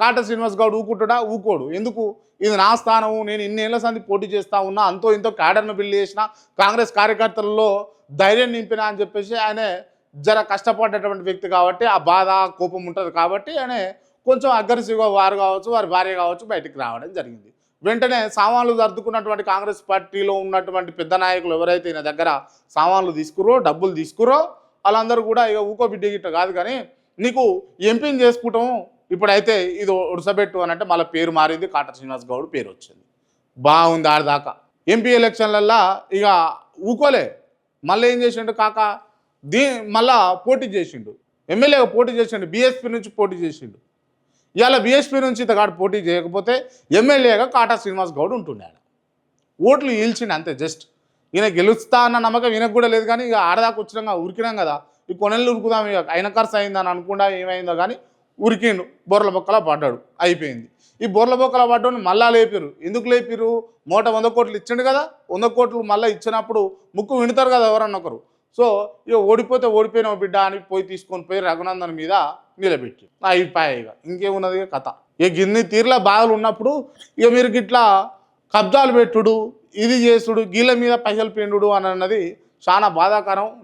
కాట శ్రీనివాస్ గౌడ్ ఊకుంటాడా? ఊకోడు. ఎందుకు? ఇది నా స్థానం నేను ఇన్నేళ్ళ సంది పోటీ చేస్తా ఉన్నా అంతో ఇంతో క్యాడర్ను బిల్డ్ చేసిన కాంగ్రెస్ కార్యకర్తలలో ధైర్యం నింపిన అని చెప్పేసి ఆయన జర కష్టపడ్డటువంటి వ్యక్తి కాబట్టి ఆ బాధ కోపం ఉంటుంది కాబట్టి ఆయన కొంచెం అగ్రెసివ్గా వారు కావచ్చు వారి భార్య కావచ్చు బయటికి రావడం జరిగింది. వెంటనే సామాన్లు సర్దుకున్నటువంటి కాంగ్రెస్ పార్టీలో ఉన్నటువంటి పెద్ద నాయకులు ఎవరైతే ఈయన దగ్గర సామాన్లు తీసుకురో డబ్బులు తీసుకురో వాళ్ళందరూ కూడా ఇక ఊకో బిడ్డ గిట్ట కాదు కానీ నీకు ఎంపీని చేసుకుంటాము ఇప్పుడైతే ఇది ఉడసబెట్టు అని అంటే మళ్ళీ పేరు మారింది కాట శ్రీనివాస్ గౌడ్ పేరు వచ్చింది. బాగుంది ఆడదాకా ఎంపీ ఎలక్షన్లల్లో ఇక ఊకోలే. మళ్ళీ ఏం చేసిండు కాక? దీ మళ్ళా పోటీ చేసిండు. ఎమ్మెల్యేగా పోటీ చేసిండు బీఎస్పీ నుంచి పోటీ చేసిండు. ఇవాళ బీఎస్పీ నుంచి ఇతగాడు పోటీ చేయకపోతే ఎమ్మెల్యేగా కాటా శ్రీనివాస్ గౌడ్ ఉంటున్నాడు ఓట్లు ఈల్చిండు అంతే జస్ట్. ఈయన గెలుస్తా అన్న నమ్మకం ఈయనకు కూడా లేదు కానీ ఇక ఆడదాకా వచ్చినాక ఉరికినాం కదా. ఈ కొనెళ్ళు ఉరుకుదాం ఇక అయిన ఖర్చు అయిందని అనుకుండా ఏమైందో కానీ ఉరికిండు బొర్ల బొక్కలా పడ్డాడు. అయిపోయింది. ఈ బొర్ల బొక్కల పడ్డోని మళ్ళా లేపిరు ఎందుకు లేపిరు మూట వంద కోట్లు ఇచ్చిండు కదా వంద కోట్లు మళ్ళీ ఇచ్చినప్పుడు ముక్కు వింటారు కదా ఎవరన్నా ఒకరు. సో ఇక ఓడిపోతే ఓడిపోయిన బిడ్డ అని పోయి తీసుకొని పోయి రఘునందన్ మీద నిలబెట్టి. అయిపోయాయి ఇక ఇంకేమున్నది కథ. ఇక గిన్ని తీర్ల బాధలు ఉన్నప్పుడు ఇక మీరు గిట్లా కబ్జాలు పెట్టుడు ఇది చేసుడు గీళ్ళ మీద పైసలు పిండు అని అన్నది చాలా బాధాకరం